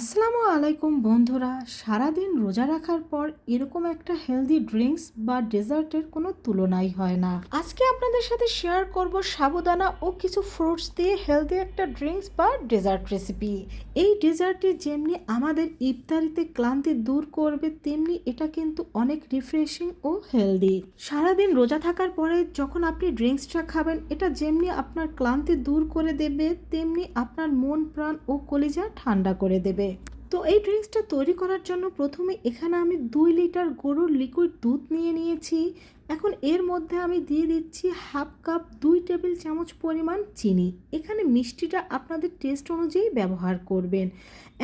আসসালামু আলাইকুম বন্ধুরা। সারাদিন রোজা রাখার পর এরকম একটা হেলদি ড্রিঙ্কস বা ডেজার্টের কোনো তুলনাই হয় না। আজকে আপনাদের সাথে শেয়ার করব সাবুদানা ও কিছু ফ্রুটস দিয়ে হেলদি একটা ড্রিঙ্কস বা ডেজার্ট রেসিপি এই ডেজার্টটি যেমনি আমাদের ইফতারিতে ক্লান্তি দূর করবে, তেমনি এটা কিন্তু অনেক রিফ্রেশিং ও হেলদি সারাদিন রোজা থাকার পরে যখন আপনি ড্রিঙ্কসটা খাবেন, এটা যেমনি আপনার ক্লান্তি দূর করে দেবে, তেমনি আপনার মন, প্রাণ ও কলিজা ঠান্ডা করে দেবে। তো এই ড্রিঙ্কসটা তৈরি করার জন্য প্রথমে এখানে আমি দুই লিটার গরুর লিকুইড দুধ নিয়ে নিয়েছি। এখন এর মধ্যে আমি দিয়ে দিচ্ছি হাফ কাপ দুই টেবিল চামচ পরিমাণ চিনি। এখানে মিষ্টিটা আপনাদের টেস্ট অনুযায়ী ব্যবহার করবেন।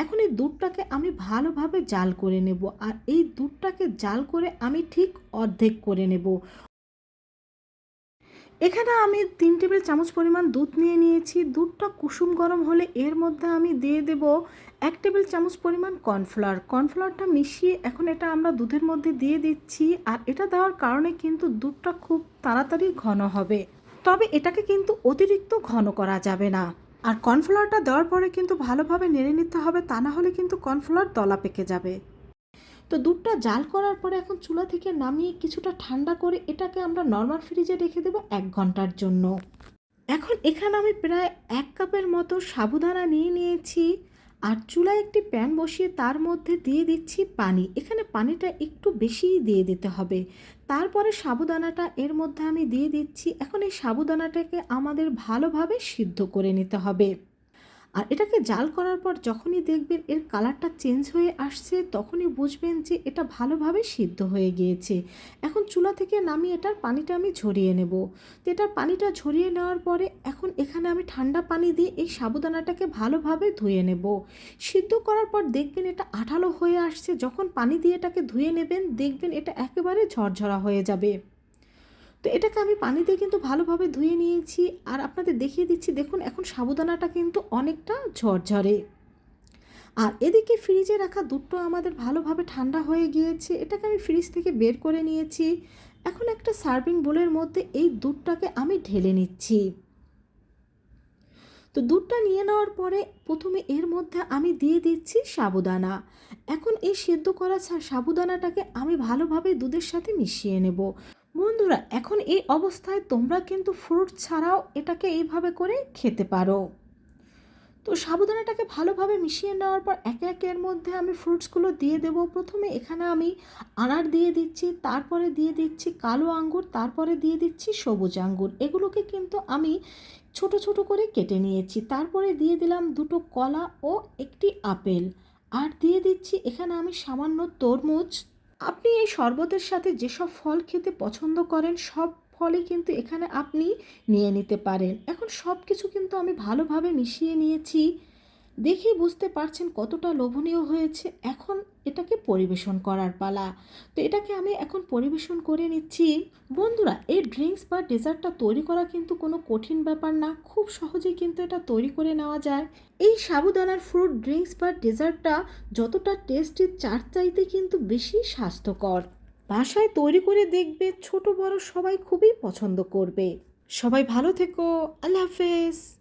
এখন এই দুধটাকে আমি ভালোভাবে জাল করে নেব। আর এই দুধটাকে জাল করে আমি ঠিক অর্ধেক করে নেব। এখানে আমি তিন টেবিল চামচ পরিমাণ দুধ নিয়ে নিয়েছি। দুধটা কুসুম গরম হলে এর মধ্যে আমি দিয়ে দেব এক টেবিল চামচ পরিমাণ কর্নফ্লাওয়ার। কর্নফ্লাওয়ারটা মিশিয়ে এখন এটা আমরা দুধের মধ্যে দিয়ে দিচ্ছি আর এটা দেওয়ার কারণে কিন্তু দুধটা খুব তাড়াতাড়ি ঘন হবে। তবে এটাকে কিন্তু অতিরিক্ত ঘন করা যাবে না। আর কর্নফ্লাওয়ারটা দেওয়ার পরে কিন্তু ভালোভাবে নেড়ে নিতে হবে, তা না হলে কিন্তু কর্নফ্লাওয়ার দলা পেকে যাবে। তো দুধটা জাল করার পরে এখন চুলা থেকে নামিয়ে কিছুটা ঠান্ডা করে এটাকে আমরা নর্মাল ফ্রিজে রেখে দেবো এক ঘণ্টার জন্য। এখন এখানে আমি প্রায় এক কাপের মতো সাবুদানা নিয়ে নিয়েছি আর চুলায় একটি প্যান বসিয়ে তার মধ্যে দিয়ে দিচ্ছি পানি। এখানে পানিটা একটু বেশিই দিয়ে দিতে হবে। তারপরে সাবুদানাটা এর মধ্যে আমি দিয়ে দিচ্ছি। এখন এই সাবুদানাটাকে আমাদের ভালোভাবে সিদ্ধ করে নিতে হবে। আর এটাকে জাল করার পর যখনই দেখবেন এর কালারটা চেঞ্জ হয়ে আসছে, তখনই বুঝবেন যে এটা ভালোভাবে সিদ্ধ হয়ে গিয়েছে। এখন চুলা থেকে নামিয়ে এটার পানিটা আমি ঝরিয়ে নেব। তো এটার পানিটা ঝরিয়ে নেওয়ার পরে এখন এখানে আমি ঠান্ডা পানি দিয়ে এই সাবুদানাটাকে ভালোভাবে ধুয়ে নেব। সিদ্ধ করার পর দেখবেন এটা আঠালো হয়ে আসছে। যখন পানি দিয়ে এটাকে ধুয়ে নেবেন, দেখবেন এটা একেবারে ঝরঝরা হয়ে যাবে। তো এটাকে আমি পানি দিয়ে কিন্তু ভালোভাবে ধুয়ে নিয়েছি আর আপনাদের দেখিয়ে দিচ্ছি, দেখুন এখন সাবুদানাটা কিন্তু অনেকটা ঝরঝরে। আর এদিকে ফ্রিজে রাখা দুধটা আমাদের ভালোভাবে ঠান্ডা হয়ে গিয়েছে, এটাকে আমি ফ্রিজ থেকে বের করে নিয়েছি। এখন একটা সার্ভিং বোলের মধ্যে এই দুধটাকে আমি ঢেলে নিচ্ছি। তো দুধটা নিয়ে নেওয়ার পরে প্রথমে এর মধ্যে আমি দিয়ে দিচ্ছি সাবুদানা। এখন এই সেদ্ধ করা সাবুদানাটাকে আমি ভালোভাবে দুধের সাথে মিশিয়ে নেব। বন্ধুরা, এখন এই অবস্থায় তোমরা কিন্তু ফ্রুট ছাড়াও এটাকে এইভাবে করে খেতে পারো। তো সাবুদানাটাকে ভালোভাবে মিশিয়ে নেওয়ার পর একে একে এর মধ্যে আমি ফ্রুটসগুলো দিয়ে দেব। প্রথমে এখানে আমি আনার দিয়ে দিচ্ছি, তারপরে দিয়ে দিচ্ছি কালো আঙ্গুর, তারপরে দিয়ে দিচ্ছি সবুজ আঙ্গুর। এগুলোকে কিন্তু আমি ছোট ছোট করে কেটে নিয়েছি। তারপরে দিয়ে দিলাম দুটো কলা ও একটি আপেল। আর দিয়ে দিচ্ছি এখানে আমি সামান্য তরমুজ। আপনি এই শরবতের সাথে যেসব ফল খেতে পছন্দ করেন, সব ফলই কিন্তু এখানে আপনি নিয়ে নিতে পারেন। এখন সব কিছু কিন্তু আমি ভালোভাবে মিশিয়ে নিয়েছি। দেখেই বুঝতে পারছেন কতটা লোভনীয় হয়েছে। এখন এটাকে পরিবেশন করার পালা। তো এটাকে আমি এখন পরিবেশন করে নিচ্ছি। বন্ধুরা, এই ড্রিঙ্কস বা ডেজার্টটা তৈরি করা কিন্তু কোনো কঠিন ব্যাপার না, খুব সহজেই কিন্তু এটা তৈরি করে নেওয়া যায়। এই সাবুদানার ফ্রুট, ড্রিঙ্কস বা ডেজার্টটা যতটা টেস্টি, চার চাইতে কিন্তু বেশি স্বাস্থ্যকর। বাসায় তৈরি করে দেখবে ছোট বড় সবাই খুবই পছন্দ করবে। সবাই ভালো থেকো, আল্লাহ হাফেজ।